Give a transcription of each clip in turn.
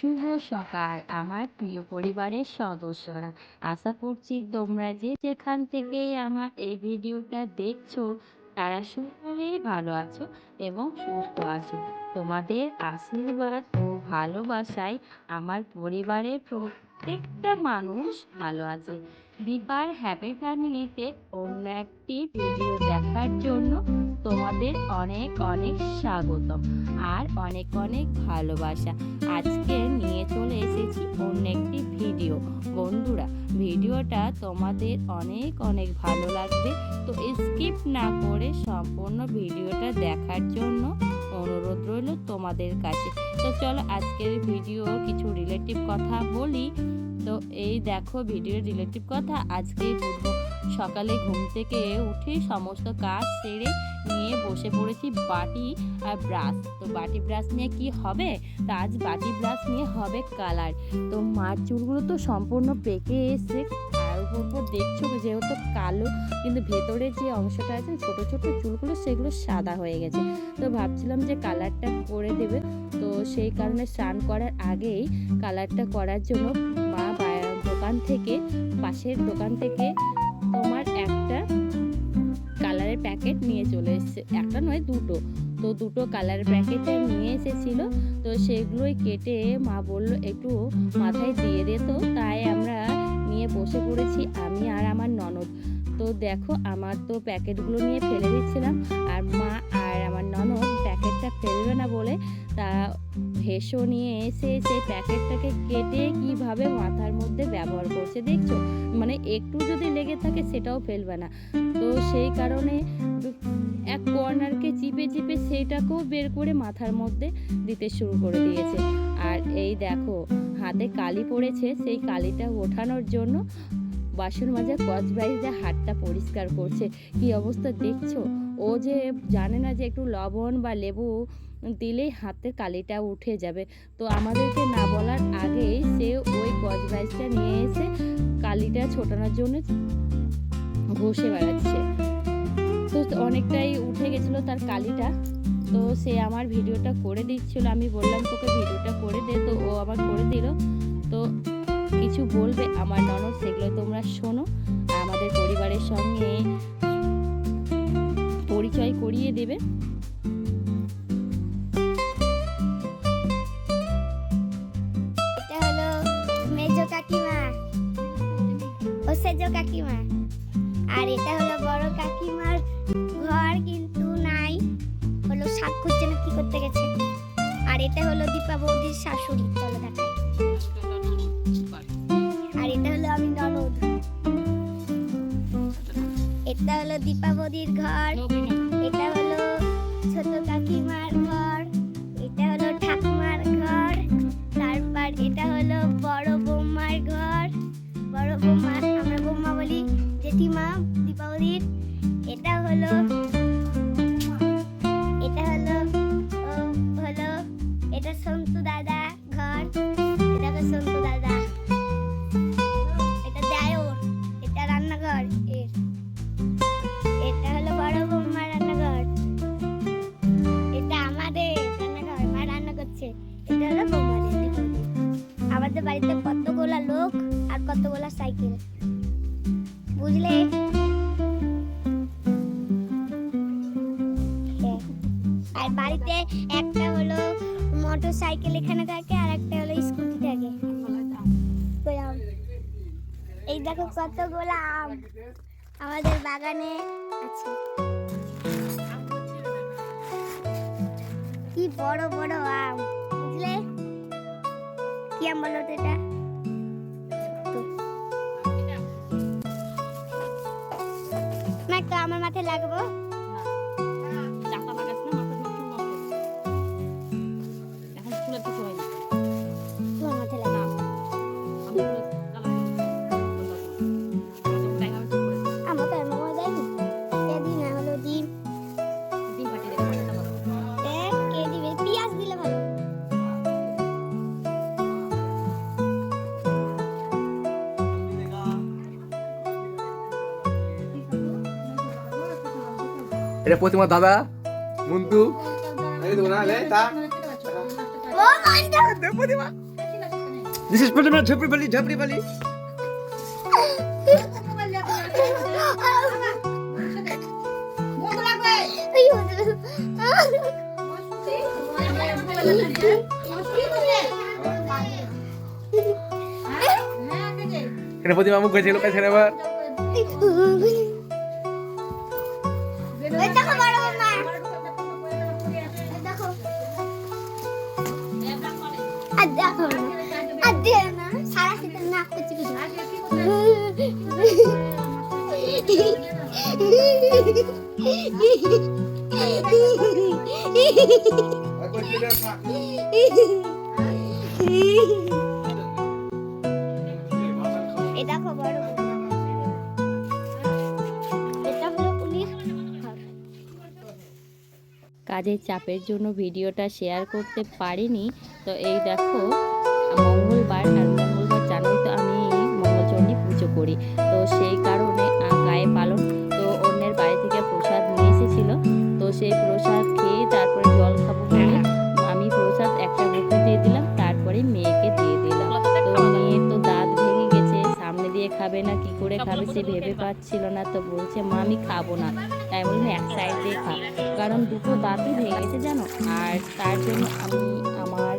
শুভ সকাল আমার প্রিয় পরিবারের সদস্যরা। আশা করছি তোমরা যে যেখান থেকে আমার এই ভিডিওটা দেখছ, তারা সকলেই ভালো আছো এবং সুস্থ আছো। তোমাদের আশীর্বাদ ও ভালোবাসায় আমার পরিবারের প্রত্যেকটা মানুষ ভালো আছে। দীপার হ্যাপি ফ্যামিলিতে অন্য একটি ভিডিও দেখার জন্য তোমাদের অনেক অনেক স্বাগতম আর অনেক অনেক ভালোবাসা। আজকে নিয়ে চলে এসেছি অন্য একটি ভিডিও। বন্ধুরা, ভিডিওটা তোমাদের অনেক অনেক ভালো লাগবে। তো স্কিপ না করে সম্পূর্ণ ভিডিওটা দেখার জন্য অনুরোধ রইল তোমাদের কাছে। তো চলো আজকের ভিডিও কিছু রিলেটিভ কথা বলি। তো এই দেখো ভিডিও রিলেটিভ কথা আজকে সকালে ঘুম থেকে উঠে সমস্ত কাজ সেরে নিয়ে বসে পড়েছি বাটি আর ব্রাশ। তো বাটি ব্রাশ নিয়ে কি হবে? তো আজ বাটি ব্রাশ নিয়ে হবে কালার। তো মার চুলগুলো তো সম্পূর্ণ পেকে এসে আর উপর উপর দেখছ যেহেতু কালো, কিন্তু ভেতরে যে অংশটা আছে, ছোট ছোট চুলগুলো, সেগুলো সাদা হয়ে গেছে। তো ভাবছিলাম যে কালারটা করে দেবে। তো সেই কারণে স্নান করার আগেই কালারটা করার জন্য মা দোকান থেকে, পাশের দোকান থেকে প্যাকেট নিয়ে চলে এসছে। একটা নয়, দুটো। তো দুটো কালার প্যাকেটে নিয়ে এসেছিল। তো সেগুলোই কেটে মা বলল, একটু মাথায় দিয়ে দে তো। তাই আমরা নিয়ে বসে পড়েছি, আমি আর আমার ননদ। তো দেখো, আমার তো প্যাকেটগুলো নিয়ে ফেলে দিচ্ছিলাম। আর মা আর আমার ননদ প্যাকেটটা ফেলবে না বলে তা হেসো নিয়ে এসে সেই প্যাকেটটাকে কেটে কীভাবে মাথার মধ্যে ব্যবহার করছে দেখছ? মানে একটু যদি লেগে থাকে সেটাও ফেলবে না। তো সেই কারণে এক কর্নারকে চিপে চিপে সেইটাকেও বের করে মাথার মধ্যে দিতে শুরু করে দিয়েছে। আর এই দেখো, হাতে কালি পড়েছে, সেই কালিটা ওঠানোর জন্য বাসন মাজা কচ বাইজে হাতটা পরিষ্কার করছে। কি অবস্থা দেখছ? ও যে জানে না যে একটু লবণ বা লেবু দিলেই হাতের কালিটা উঠে যাবে। তো আমাদেরকে না বলার আগেই সে ওই বাইজটা নিয়ে এসে কালিটা ছোটানোর জন্য ঘষে বেড়াচ্ছে। তো অনেকটাই উঠে গেছিল তার কালিটা। তো সে আমার ভিডিওটা করে দিচ্ছিল, আমি বললাম, তোকে ভিডিওটা করে দে। তো ও আবার করে দিল। তো কিছু বলবে আমার ননদ, সেগুলো তোমরা শোনো। আমাদের পরিবারের সঙ্গে করিয়ে দেবে। এটা হলো মেজো কাকিমা। ও সেজো কাকিমা। আর এটা হলো বড় কাকিমার ঘর কিন্তু নাই। হলো শাক খুঁজছে না কি করতে গেছে? আর এটা হলো দীপা বৌদির শাশুড়ি। চলো দেখাই। আর এটা হলো আমি ননদ। এটা হলো দীপা বৌদির ঘর। দীপাবলির এটা হলো এটা হলো হলো, এটা সন্তু দাদা ঘর। এটা হলো সন্তু দাদা। এটা দেওর এটা রান্নাঘর এর। এটা হলো বড় বৌমা রান্নাঘর। এটা আমাদের রান্নাঘর, মা রান্না করছে। এটা হলো বৌমাদের আমাদের বাড়িতে কতগুলা লোক আর কতগুলা সাইকেল। বুঝলে? হ্যাঁ। আর বাড়িতে একটা হলো মোটর সাইকেল এখানে থাকে, আর একটা হলো স্কুটি থাকে। এই দেখো কতগুলা আম আমাদের বাগানে আছে। কি বড় বড় আম, বুঝলে? কি আম বলো এটা? আমার মাথায় লাগবো? এটা প্রতিমা দাদা মন্টু। এই দেবো না লে তা। প্রতিমা। দিস ইজ প্রতিমা ঝাপড়ি বালি ঝাপড়ি বালি। এখানে প্রতিমা মুখ গেছে আর দেখো না আর দিয়ে না সারা শীতের নাক করছে এই কাজের চাপের জন্য ভিডিওটা শেয়ার করতে পারিনি। তো এই দেখো মঙ্গলবার আর মঙ্গলবার জানোই তো আমি মঙ্গলচণ্ডী পুজো করি। তো সেই কারণে গায়ে পালন তো অন্যের বাড়ি থেকে প্রসাদ নিয়ে এসেছিল। তো সেই প্রসাদ খেয়ে তারপরে জল খাব বলে আমি প্রসাদ একটা মুখে দিয়ে দিলাম তারপরে মেয়েকে দিয়ে দিলাম। তো মেয়ে তো দাঁত ভেঙে গেছে সামনে দিয়ে খাবে না কি করে খাবে সে ভেবে পাচ্ছিল না। তো বলছে মা আমি খাব না। তাই বললাম এক সাইড খা। কারণ দুটো দাঁতই ভেঙে গেছে, জানো? আর তার জন্য আমি আমার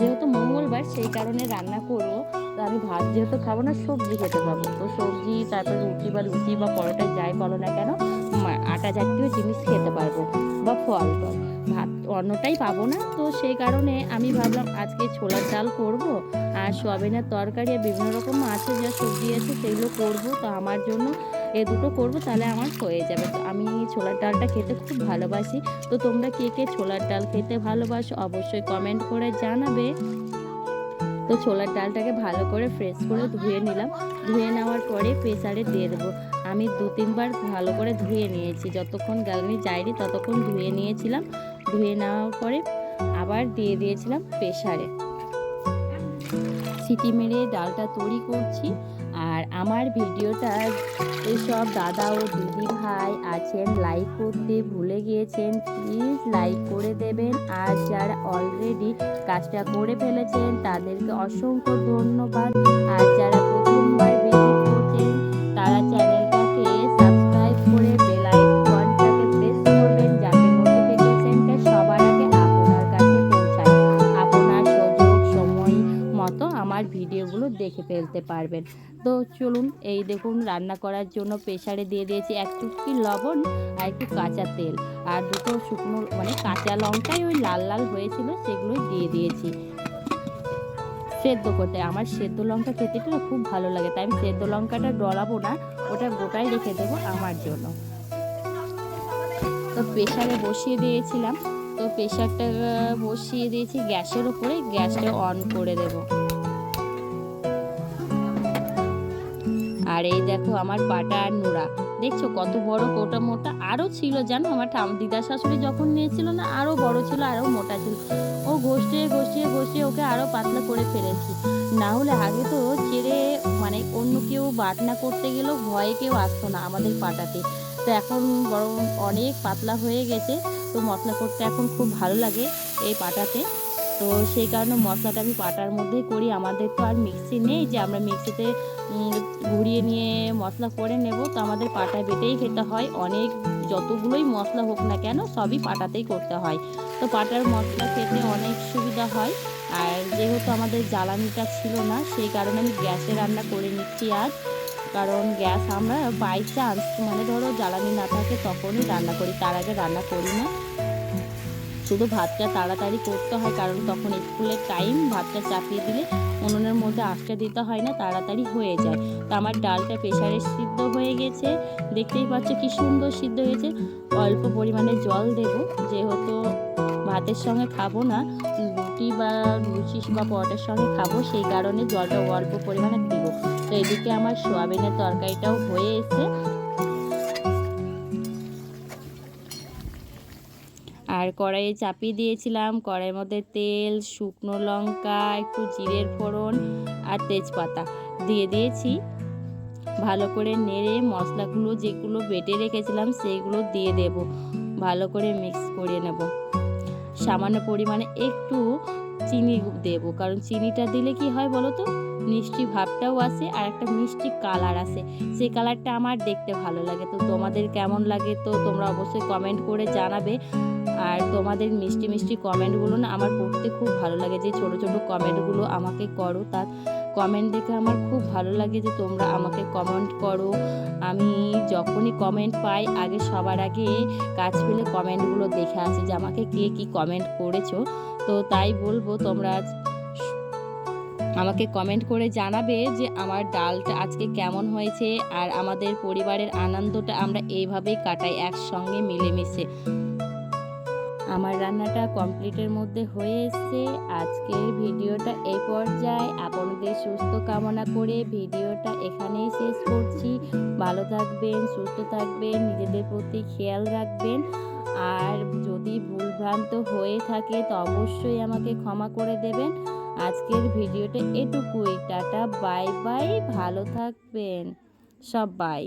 যেহেতু মঙ্গলবার, সেই কারণে রান্না করব। তো আমি ভাত যেহেতু খাব না, সবজি খেতে পাবো। তো সবজি, তারপর রুটি বা লুচি বা পরোটা যাই বলো না কেন আটা জাতীয় জিনিস খেতে পারব বা ফল টল। ভাত অন্যটাই পাবো না। তো সেই কারণে আমি ভাবলাম, আজকে ছোলার ডাল করব, আর সোয়াবিনের তরকারি আর বিভিন্ন রকম আছে যা সবজি আছে, সেগুলো করব। তো আমার জন্য এ দুটো করব, তাহলে আমার হয়ে যাবে। তো আমি ছোলার ডালটা খেতে খুব ভালোবাসি। তো তোমরা কে কে ছোলার ডাল খেতে ভালোবাসো অবশ্যই কমেন্ট করে জানাবে। তো ছোলার ডালটাকে ভালো করে ফ্রেশ করে ধুয়ে নিলাম। ধুয়ে নেওয়ার পরে প্রেসারে দিয়ে দেবো। আমি দু তিনবার ভালো করে ধুয়ে নিয়েছি। যতক্ষণ গ্যালারি যায়নি ততক্ষণ ধুয়ে নিয়েছিলাম। ধুয়ে নেওয়ার পরে আবার দিয়ে দিয়েছিলাম প্রেসারে সিটি মেরে ডালটা তৈরি করছি। আর আমার ভিডিওটা এইসব দাদা ও দিদি ভাই আছেন লাইক করতে ভুলে গিয়েছেন প্লিজ লাইক করে দেবেন। আর যারা অলরেডি কাজটা করে ফেলেছেন, তাদেরকে অসংখ্য ধন্যবাদ। আর যারা প্রথমবার ফেলতে পারবেন। তো চলুন, এই দেখুন, রান্না করার জন্য প্রেশারে দিয়ে দিয়েছি এক চুটকি লবণ আর একটু কাঁচা তেল। আর দুটো শুকনো মানে কাঁচা লঙ্কাই ওই লাল লাল হয়েছিল সেগুলোই দিয়ে দিয়েছি। সেদ্ধ করতে। আমার সেদ্ধ লঙ্কা খেতে না খুব ভালো লাগে, তাই আমি সেদ্ধ লঙ্কাটা ডলাবো না, ওটা গোটাই রেখে দেবো আমার জন্য। তো প্রেশারে বসিয়ে দিয়েছিলাম। তো প্রেশারটা বসিয়ে দিয়েছি গ্যাসের উপরে গ্যাসটা অন করে দেবো। আর এই দেখো আমার পাটা আর নোড়া। দেখছ কত বড় কোটা মোটা? আরও ছিল, জানো? আমার ঠাম দিদা শাশুড়ি যখন নিয়েছিল না আরও বড় ছিল আরও মোটা ছিল। ও ঘষিয়ে ঘষিয়ে ঘষিয়ে ওকে আরও পাতলা করে ফেলেছি। না হলে আগে তো ছেড়ে মানে অন্য কেউ বাটনা করতে গেলেও ভয়ে কেউ আসতো না আমাদের পাটাতে। তো এখন বরং অনেক পাতলা হয়ে গেছে, তো মশলা করতে এখন খুব ভালো লাগে এই পাটাতে। তো সেই কারণে মশলাটা আমি পাটার মধ্যেই করি। আমাদের তো আর মিক্সি নেই যে আমরা মিক্সিতে ঘুরিয়ে নিয়ে মশলা করে নেব। তো আমাদের পাটা বেটেই খেতে হয়। অনেক যতগুলোই মশলা হোক না কেন সবই পাটাতেই করতে হয়। তো পাটার মশলা খেতে অনেক সুবিধা হয়। আর যেহেতু আমাদের জ্বালানিটা ছিল না, সেই কারণে আমি গ্যাসে রান্না করে নিচ্ছি আজ। কারণ গ্যাস আমরা বাই চান্স মানে ধরো জ্বালানি না থাকে তখনই রান্না করি। তার আগে রান্না করি না। শুধু ভাতটা তাড়াতাড়ি করতে হয়, কারণ তখন স্কুলের টাইম ভাতটা চাপিয়ে দিলে উনুনের মধ্যে আঁচটা দিতে হয় না, তাড়াতাড়ি হয়ে যায়। তো আমার ডালটা প্রেশারে সিদ্ধ হয়ে গেছে। দেখতেই পাচ্ছ কি সুন্দর সিদ্ধ হয়েছে। অল্প পরিমাণে জল দেব, যেহেতু ভাতের সঙ্গে খাব না, রুটি বা লুচি বা পরোটার সঙ্গে খাব, সেই কারণে জলটা অল্প পরিমাণে দিব। তো এদিকে আমার সোয়াবিনের তরকারিটাও হয়ে এসে আর কড়াইয়ে চাপিয়ে দিয়েছিলাম। কড়াইয়ের মধ্যে তেল, শুকনো লঙ্কা, একটু জিরের ফোড়ন আর তেজপাতা দিয়ে দিয়েছি। ভালো করে নেড়ে মশলাগুলো যেগুলো বেটে রেখেছিলাম সেইগুলো দিয়ে দেব। ভালো করে মিক্স করে নেব। সামান্য পরিমাণে একটু চিনি দেবো, কারণ চিনিটা দিলে কি হয় বলো তো? মিষ্টি ভাবটাও আসে আর একটা মিষ্টি কালার আসে সেই কালারটা আমার দেখতে ভালো লাগে। তো তোমাদের কেমন লাগে তো তোমরা অবশ্যই কমেন্ট করে জানাবে। আর তোমাদের মিষ্টি মিষ্টি কমেন্টগুলো না আমার পড়তে খুব ভালো লাগে। যে ছোট ছোট কমেন্টগুলো আমাকে করো, তার কমেন্ট দেখে আমার খুব ভালো লাগে যে তোমরা আমাকে কমেন্ট করো। আমি যখনই কমেন্ট পাই, আগে সবার আগে কাজ পেলে কমেন্টগুলো দেখে আসি যে আমাকে কে কী কমেন্ট করেছ। তো তাই বলব তোমরা আমাকে কমেন্ট করে জানাবে যে আমার ডালটা আজকে কেমন হয়েছে আর আমাদের পরিবারের আনন্দটা আমরা এইভাবেই কাটাই একসঙ্গে মিলেমিশে। আমার রান্নাটা কমপ্লিটের মধ্যে হয়ে এসছে। আজকের ভিডিওটা এই পর্যায়ে। আপনাদের সুস্থ কামনা করে ভিডিওটা এখানেই শেষ করছি। ভালো থাকবেন, সুস্থ থাকবেন, নিজেদের প্রতি খেয়াল রাখবেন। আর যদি ভুলভ্রান্ত হয়ে থাকে তো অবশ্যই আমাকে ক্ষমা করে দেবেন। আজকের ভিডিওটা এটুকুই। টাটা বাই বাই ভালো থাকবেন সবাই।